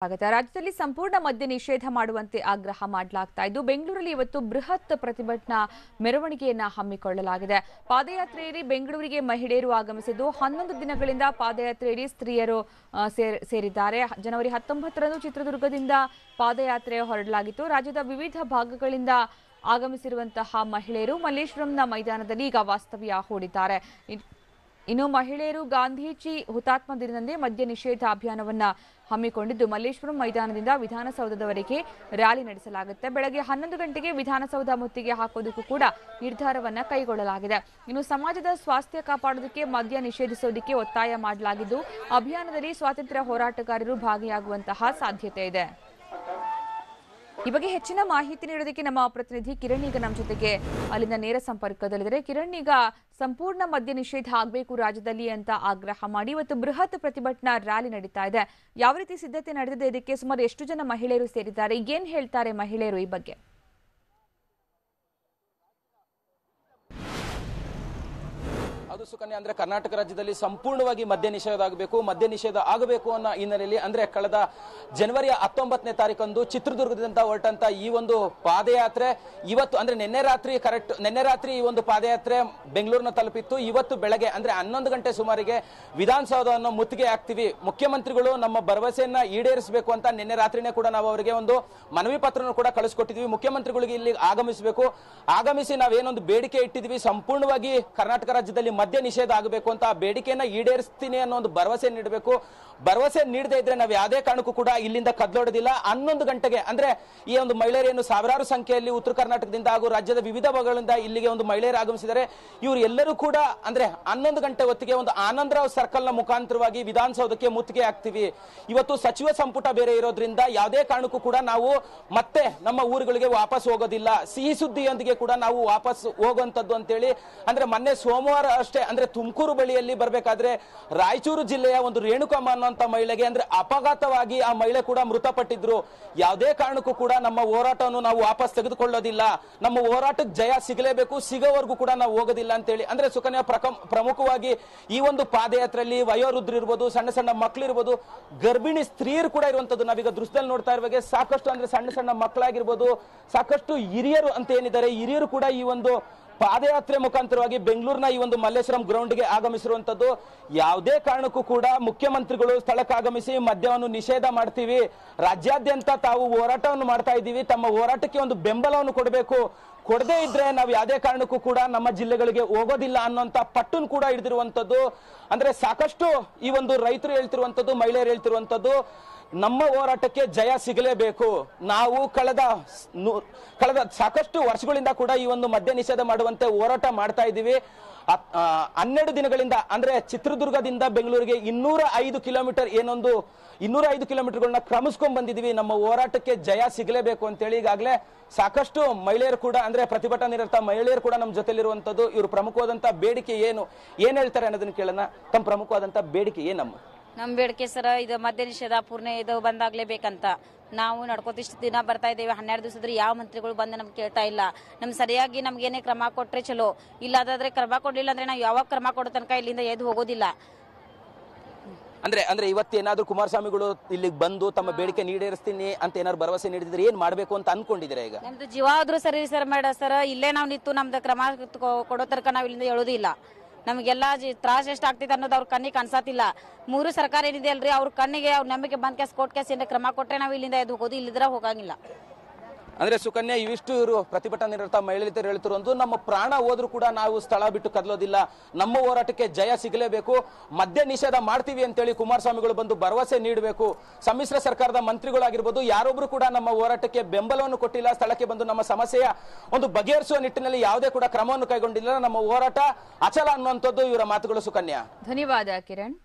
ಸ್ವಾಗತ. ರಾಜ್ಯದಲ್ಲಿ ಸಂಪೂರ್ಣ ಮದ್ಯ ನಿಷೇಧ ಮಾಡುವಂತೆ ಆಗ್ರಹ ಮಾಡಲಾಗ್ತಾ ಇದ್ದು, ಬೆಂಗಳೂರಲ್ಲಿ ಇವತ್ತು ಬೃಹತ್ ಪ್ರತಿಭಟನಾ ಮೆರವಣಿಗೆಯನ್ನ ಹಮ್ಮಿಕೊಳ್ಳಲಾಗಿದೆ. ಪಾದಯಾತ್ರೆಯಲ್ಲಿ ಬೆಂಗಳೂರಿಗೆ ಮಹಿಳೆಯರು ಆಗಮಿಸಿದ್ದು, ಹನ್ನೊಂದು ದಿನಗಳಿಂದ ಪಾದಯಾತ್ರೆಯಲ್ಲಿ ಸ್ತ್ರೀಯರು ಸೇರಿದ್ದಾರೆ. ಜನವರಿ ಹತ್ತೊಂಬತ್ತರಂದು ಚಿತ್ರದುರ್ಗದಿಂದ ಪಾದಯಾತ್ರೆ ಹೊರಡಲಾಗಿತ್ತು. ರಾಜ್ಯದ ವಿವಿಧ ಭಾಗಗಳಿಂದ ಆಗಮಿಸಿರುವಂತಹ ಮಹಿಳೆಯರು ಮಲ್ಲೇಶ್ವರಂನ ಮೈದಾನದಲ್ಲಿ ಈಗ ವಾಸ್ತವ್ಯ ಹೂಡಿದ್ದಾರೆ. ಇನ್ನು ಮಹಿಳೆಯರು ಗಾಂಧೀಜಿ ಹುತಾತ್ಮ ದಿನದಂದೇ ಮದ್ಯ ನಿಷೇಧ ಅಭಿಯಾನವನ್ನ ಹಮ್ಮಿಕೊಂಡಿದ್ದು, ಮಲ್ಲೇಶ್ವರಂ ಮೈದಾನದಿಂದ ವಿಧಾನಸೌಧದವರೆಗೆ ರ್ಯಾಲಿ ನಡೆಸಲಾಗುತ್ತೆ. ಬೆಳಗ್ಗೆ ಹನ್ನೊಂದು ಗಂಟೆಗೆ ವಿಧಾನಸೌಧ ಮುತ್ತಿಗೆ ಹಾಕೋದಕ್ಕೂ ಕೂಡ ನಿರ್ಧಾರವನ್ನ ಕೈಗೊಳ್ಳಲಾಗಿದೆ. ಇನ್ನು ಸಮಾಜದ ಸ್ವಾಸ್ಥ್ಯ ಕಾಪಾಡೋದಕ್ಕೆ ಮದ್ಯ ನಿಷೇಧಿಸೋದಕ್ಕೆ ಒತ್ತಾಯ ಮಾಡಲಾಗಿದ್ದು, ಅಭಿಯಾನದಲ್ಲಿ ಸ್ವಾತಂತ್ರ್ಯ ಹೋರಾಟಗಾರರು ಭಾಗಿಯಾಗುವಂತಹ ಸಾಧ್ಯತೆ ಇದೆ. ಈ ಬಗ್ಗೆ ಹೆಚ್ಚಿನ ಮಾಹಿತಿ ನೀಡೋದಕ್ಕೆ ನಮ್ಮ ಪ್ರತಿನಿಧಿ ಕಿರಣ್ ಈಗ ನಮ್ಮ ಜೊತೆಗೆ ಅಲ್ಲಿಂದ ನೇರ ಸಂಪರ್ಕದಲ್ಲಿದ್ದಾರೆ. ಕಿರಣ್, ಈಗ ಸಂಪೂರ್ಣ ಮದ್ಯ ನಿಷೇಧ ಆಗಬೇಕು ರಾಜ್ಯದಲ್ಲಿ ಅಂತ ಆಗ್ರಹ ಮಾಡಿ ಇವತ್ತು ಬೃಹತ್ ಪ್ರತಿಭಟನಾ ರ್ಯಾಲಿ ನಡೀತಾ ಇದೆ. ಯಾವ ರೀತಿ ಸಿದ್ಧತೆ ನಡೆದಿದೆ? ಇದಕ್ಕೆ ಸುಮಾರು ಎಷ್ಟು ಜನ ಮಹಿಳೆಯರು ಸೇರಿದ್ದಾರೆ? ಏನ್ ಹೇಳ್ತಾರೆ ಮಹಿಳೆಯರು ಈ ಬಗ್ಗೆ? ಅದು ಸುಕನ್ಯಾ ಅಂದ್ರೆ ಕರ್ನಾಟಕ ರಾಜ್ಯದಲ್ಲಿ ಸಂಪೂರ್ಣವಾಗಿ ಮದ್ಯ ನಿಷೇಧ ಆಗಬೇಕು ಮದ್ಯ ನಿಷೇಧ ಆಗಬೇಕು ಅನ್ನೋ ಹಿನ್ನೆಲೆಯಲ್ಲಿ ಅಂದ್ರೆ ಕಳೆದ ಜನವರಿ ಹತ್ತೊಂಬತ್ತನೇ ತಾರೀಕಂದು ಚಿತ್ರದುರ್ಗದಿಂದ ಹೊರಟಂತ ಈ ಒಂದು ಪಾದಯಾತ್ರೆ, ಇವತ್ತು ಅಂದ್ರೆ ನಿನ್ನೆ ರಾತ್ರಿ ಕರೆಕ್ಟ್ ನಿನ್ನೆ ರಾತ್ರಿ ಈ ಒಂದು ಪಾದಯಾತ್ರೆ ಬೆಂಗಳೂರಿನ ತಲುಪಿತ್ತು. ಇವತ್ತು ಬೆಳಗ್ಗೆ ಅಂದ್ರೆ ಹನ್ನೊಂದು ಗಂಟೆ ಸುಮಾರಿಗೆ ವಿಧಾನಸೌಧವನ್ನು ಮುತ್ತಿಗೆ ಹಾಕ್ತೀವಿ. ಮುಖ್ಯಮಂತ್ರಿಗಳು ನಮ್ಮ ಭರವಸೆಯನ್ನ ಈಡೇರಿಸಬೇಕು ಅಂತ ನಿನ್ನೆ ರಾತ್ರಿನೇ ಕೂಡ ನಾವು ಅವರಿಗೆ ಒಂದು ಮನವಿ ಪತ್ರವನ್ನು ಕೂಡ ಕಳಿಸ್ಕೊಟ್ಟಿದ್ವಿ. ಮುಖ್ಯಮಂತ್ರಿಗಳಿಗೆ ಇಲ್ಲಿ ಆಗಮಿಸಬೇಕು. ಆಗಮಿಸಿ ನಾವೇನೊಂದು ಬೇಡಿಕೆ ಇಟ್ಟಿದ್ವಿ. ಸಂಪೂರ್ಣವಾಗಿ ಕರ್ನಾಟಕ ರಾಜ್ಯದಲ್ಲಿ ಮದ್ಯ ನಿಷೇಧ ಆಗಬೇಕು ಅಂತ ಬೇಡಿಕೆಯನ್ನ ಈಡೇರಿಸ್ತೀನಿ ಅನ್ನೋ ಒಂದು ಭರವಸೆ ನೀಡಬೇಕು. ಭರವಸೆ ನೀಡದೆ ಇದ್ರೆ ನಾವು ಯಾವುದೇ ಕಾರಣಕ್ಕೂ ಕೂಡ ಇಲ್ಲಿಂದ ಕದ್ಲೋಡೋದಿಲ್ಲ. ಹನ್ನೊಂದು ಗಂಟೆಗೆ ಅಂದ್ರೆ ಈ ಒಂದು ಮಹಿಳೆಯರನ್ನು ಸಾವಿರಾರು ಸಂಖ್ಯೆಯಲ್ಲಿ ಉತ್ತರ ಕರ್ನಾಟಕದಿಂದ ಹಾಗೂ ರಾಜ್ಯದ ವಿವಿಧ ಭಾಗಗಳಿಂದ ಇಲ್ಲಿಗೆ ಒಂದು ಮಹಿಳೆಯರು ಆಗಮಿಸಿದ್ದಾರೆ. ಇವರು ಎಲ್ಲರೂ ಕೂಡ ಅಂದ್ರೆ ಹನ್ನೊಂದು ಗಂಟೆ ಹೊತ್ತಿಗೆ ಒಂದು ಆನಂದರಾವ್ ಸರ್ಕಲ್ನ ಮುಖಾಂತರವಾಗಿ ವಿಧಾನಸೌಧಕ್ಕೆ ಮುತ್ತಿಗೆ ಹಾಕ್ತಿವಿ. ಇವತ್ತು ಸಚಿವ ಸಂಪುಟ ಬೇರೆ ಇರೋದ್ರಿಂದ ಯಾವುದೇ ಕಾರಣಕ್ಕೂ ಕೂಡ ನಾವು ಮತ್ತೆ ನಮ್ಮ ಊರುಗಳಿಗೆ ವಾಪಸ್ ಹೋಗೋದಿಲ್ಲ. ಸಿಹಿ ಸುದ್ದಿಯೊಂದಿಗೆ ಕೂಡ ನಾವು ವಾಪಸ್ ಹೋಗುವಂತದ್ದು ಅಂತೇಳಿ ಅಂದ್ರೆ ಮೊನ್ನೆ ಸೋಮವಾರ ಅಷ್ಟೇ ಅಂದ್ರೆ ತುಮಕೂರು ಬಳಿಯಲ್ಲಿ ಬರಬೇಕಾದ್ರೆ ರಾಯಚೂರು ಜಿಲ್ಲೆಯ ಒಂದು ರೇಣುಕಮ್ಮ ಅನ್ನುವಂತ ಮಹಿಳೆಗೆ, ಅಂದ್ರೆ ಅಪಘಾತವಾಗಿ ಆ ಮಹಿಳೆ ಕೂಡ ಮೃತಪಟ್ಟಿದ್ರು. ಯಾವುದೇ ಕಾರಣಕ್ಕೂ ಕೂಡ ನಮ್ಮ ಹೋರಾಟವನ್ನು ನಾವು ವಾಪಸ್ ತೆಗೆದುಕೊಳ್ಳೋದಿಲ್ಲ. ನಮ್ಮ ಹೋರಾಟಕ್ಕೆ ಜಯ ಸಿಗಲೇಬೇಕು, ಸಿಗೋವರೆಗೂ ಕೂಡ ನಾವು ಹೋಗೋದಿಲ್ಲ ಅಂತೇಳಿ. ಅಂದ್ರೆ ಸುಕನ್ಯಾ ಪ್ರಮುಖವಾಗಿ ಈ ಒಂದು ಪಾದಯಾತ್ರೆಯಲ್ಲಿ ವಯೋವೃದ್ಧರು ಇರ್ಬೋದು, ಸಣ್ಣ ಸಣ್ಣ ಇರ್ಬೋದು ಗರ್ಭಿಣಿ ಸ್ತ್ರೀಯರು ಕೂಡ ಇರುವಂತದ್ದು ನಾವೀಗ ದೃಶ್ಯದಲ್ಲಿ ನೋಡ್ತಾ ಇರುವಾಗ. ಸಾಕಷ್ಟು ಅಂದ್ರೆ ಸಣ್ಣ ಸಣ್ಣ ಮಕ್ಕಳಾಗಿರ್ಬೋದು, ಸಾಕಷ್ಟು ಹಿರಿಯರು ಅಂತ ಏನಿದ್ದಾರೆ, ಹಿರಿಯರು ಕೂಡ ಈ ಒಂದು ಪಾದಯಾತ್ರೆ ಮುಖಾಂತರವಾಗಿ ಬೆಂಗಳೂರಿನ ಈ ಒಂದು ಮಲ್ಲೇಶ್ವರಂ ಗ್ರೌಂಡ್ಗೆ ಆಗಮಿಸಿರುವಂತದ್ದು ಯಾವುದೇ ಕಾರಣಕ್ಕೂ ಕೂಡ ಮುಖ್ಯಮಂತ್ರಿಗಳು ಸ್ಥಳಕ್ಕೆ ಆಗಮಿಸಿ ಮದ್ಯವನ್ನು ನಿಷೇಧ ಮಾಡ್ತೀವಿ. ರಾಜ್ಯಾದ್ಯಂತ ತಾವು ಹೋರಾಟವನ್ನು ಮಾಡ್ತಾ ಇದ್ದೀವಿ. ತಮ್ಮ ಹೋರಾಟಕ್ಕೆ ಒಂದು ಬೆಂಬಲವನ್ನು ಕೊಡಬೇಕು. ಕೊಡದೇ ಇದ್ರೆ ನಾವು ಯಾವುದೇ ಕಾರಣಕ್ಕೂ ಕೂಡ ನಮ್ಮ ಜಿಲ್ಲೆಗಳಿಗೆ ಹೋಗೋದಿಲ್ಲ ಅನ್ನೋಂತ ಪಟ್ಟುನ ಕೂಡ ಹಿಡಿದಿರುವಂತದ್ದು. ಅಂದ್ರೆ ಸಾಕಷ್ಟು ಈ ಒಂದು ರೈತರು ಹೇಳ್ತಿರುವಂತದ್ದು, ಮಹಿಳೆಯರು ಹೇಳ್ತಿರುವಂತದ್ದು. ನಮ್ಮ ಹೋರಾಟಕ್ಕೆ ಜಯ ಸಿಗಲೇಬೇಕು. ನಾವು ಕಳೆದ ಕಳೆದ ಸಾಕಷ್ಟು ವರ್ಷಗಳಿಂದ ಕೂಡ ಈ ಒಂದು ಮದ್ಯ ನಿಷೇಧ ಮಾಡುವಂತೆ ಹೋರಾಟ ಮಾಡ್ತಾ ಇದ್ದೀವಿ. ಹನ್ನೆರಡು ದಿನಗಳಿಂದ, ಅಂದ್ರೆ ಚಿತ್ರದುರ್ಗದಿಂದ ಬೆಂಗಳೂರಿಗೆ ಇನ್ನೂರ ಐದು ಕಿಲೋಮೀಟರ್ ಏನೊಂದು, ಇನ್ನೂರ ಐದು ಕಿಲೋಮೀಟರ್ಗಳನ್ನ ಕ್ರಮಿಸ್ಕೊಂಡ್ ಬಂದಿದೀವಿ ನಮ್ಮ ಹೋರಾಟಕ್ಕೆ ಜಯ ಸಿಗಲೇಬೇಕು ಅಂತೇಳಿ ಈಗಾಗಲೇ ಸಾಕಷ್ಟು ಮಹಿಳೆಯರು ಕೂಡ, ಅಂದ್ರೆ ಪ್ರತಿಭಟನೆ ನಿರತ ಮಹಿಳೆಯರು ಕೂಡ ನಮ್ಮ ಜೊತೆಲಿರುವಂತದ್ದು ಇವರು ಪ್ರಮುಖವಾದಂತ ಬೇಡಿಕೆ ಏನು, ಏನ್ ಹೇಳ್ತಾರೆ ಅನ್ನೋದನ್ನ ಕೇಳೋಣ. ತಮ್ಮ ಪ್ರಮುಖವಾದಂತ ಬೇಡಿಕೆ ಏನಮ್ಮ? ನಮ್ಮ ಬೇಡಿಕೆ ಸರ ಇದು ಮದ್ಯ ನಿಷೇಧ ಪೂರ್ಣ ಇದು ಬಂದಾಗ್ಲೇಬೇಕಂತ. ನಾವು ನಡ್ಕೋತಿಷ್ಟು ದಿನ ಬರ್ತಾ ಇದ್ದೇವೆ ಹನ್ನೆರಡು ದಿವಸದ್ರೆ ಯಾವ ಮಂತ್ರಿಗಳು ಬಂದು ನಮ್ಗೆ ಕೇಳ್ತಾ ಇಲ್ಲ. ನಮ್ ಸರಿಯಾಗಿ ನಮ್ಗೆ ಏನೇ ಕ್ರಮ ಕೊಟ್ರೆ ಚಲೋ ಇಲ್ಲದಾದ್ರೆ ಕ್ರಮ ಕೊಡ್ಲಿಲ್ಲ ಅಂದ್ರೆ ನಾವು ಯಾವಾಗ ಕ್ರಮ ಕೊಡೋ ತನಕ ಇಲ್ಲಿಂದ ಎದ್ದು ಹೋಗೋದಿಲ್ಲ. ಅಂದ್ರೆ ಅಂದ್ರೆ ಇವತ್ತೇನಾದ್ರೂ ಕುಮಾರಸ್ವಾಮಿಗಳು ಇಲ್ಲಿಗೆ ಬಂದು ತಮ್ಮ ಬೇಡಿಕೆ ಈಡೇರಿಸ್ತೀನಿ ಅಂತ ಏನಾದ್ರು ಭರವಸೆ ನೀಡಿದ್ರೆ ಏನ್ ಮಾಡ್ಬೇಕು ಅಂತ ಅನ್ಕೊಂಡಿದ್ರೆ ಈಗ? ನಮ್ದು ಜೀವ ಆದ್ರೂ ಸರಿ ಸರ್ ಮೇಡ ಸರ್ ಇಲ್ಲೇ ನಾವು ನಿಂತು ನಮ್ದು ಕ್ರಮ ಕೊಡೋ ತನಕ ನಾವು ಇಲ್ಲಿಂದ ಹೇಳೋದಿಲ್ಲ. ನಮಗೆಲ್ಲ ತ್ರಾಸ ಎಷ್ಟು ಆಗ್ತೈತೆ ಅನ್ನೋದು ಅವ್ರ ಕಣ್ಣಿಗೆ ಕಾಣಿಸತ್ತಿಲ್ಲ. ಮೂರು ಸರ್ಕಾರ ಏನಿದೆ ಅಲ್ರಿ, ಅವ್ರ ಕಣ್ಣಿಗೆ ಅವ್ರ ನಂಬಿಕೆ ಬಂದ್ ಕೇಸ್ ಕೋರ್ಟ್ ಕೇಸ್ ಏನಾರ ಕ್ರಮ ಕೊಟ್ರೆ ನಾವು ಇಲ್ಲಿಂದ ಎದ್ದು ಹೋಗೋದು, ಇಲ್ಲಿದ್ರೆ ಹೋಗಂಗಿಲ್ಲ. ಅಂದ್ರೆ ಸುಕನ್ಯಾ, ಇವಿಷ್ಟು ಇವರು ಪ್ರತಿಭಟನೆ ನಿರತ ಮಹಿಳೆಯರು ಹೇಳ್ತಿರೋದು ನಮ್ಮ ಪ್ರಾಣ ಹೋದ್ರೂ ಕೂಡ ನಾವು ಸ್ಥಳ ಬಿಟ್ಟು ಕದಲೋದಿಲ್ಲ. ನಮ್ಮ ಹೋರಾಟಕ್ಕೆ ಜಯ ಸಿಗಲೇಬೇಕು. ಮದ್ಯ ನಿಷೇಧ ಮಾಡ್ತೀವಿ ಅಂತೇಳಿ ಕುಮಾರಸ್ವಾಮಿಗಳು ಬಂದು ಭರವಸೆ ನೀಡಬೇಕು. ಸಮ್ಮಿಶ್ರ ಸರ್ಕಾರದ ಮಂತ್ರಿಗಳಾಗಿರ್ಬೋದು, ಯಾರೊಬ್ರು ಕೂಡ ನಮ್ಮ ಹೋರಾಟಕ್ಕೆ ಬೆಂಬಲವನ್ನು ಕೊಟ್ಟಿಲ್ಲ, ಸ್ಥಳಕ್ಕೆ ಬಂದು ನಮ್ಮ ಸಮಸ್ಯೆಯ ಒಂದು ಬಗೆಹರಿಸುವ ನಿಟ್ಟಿನಲ್ಲಿ ಯಾವುದೇ ಕೂಡ ಕ್ರಮವನ್ನು ಕೈಗೊಂಡಿಲ್ಲ. ನಮ್ಮ ಹೋರಾಟ ಅಚಲ ಅನ್ನುವಂಥದ್ದು ಇವರ ಮಾತುಗಳು ಸುಕನ್ಯಾ. ಧನ್ಯವಾದ ಕಿರಣ್.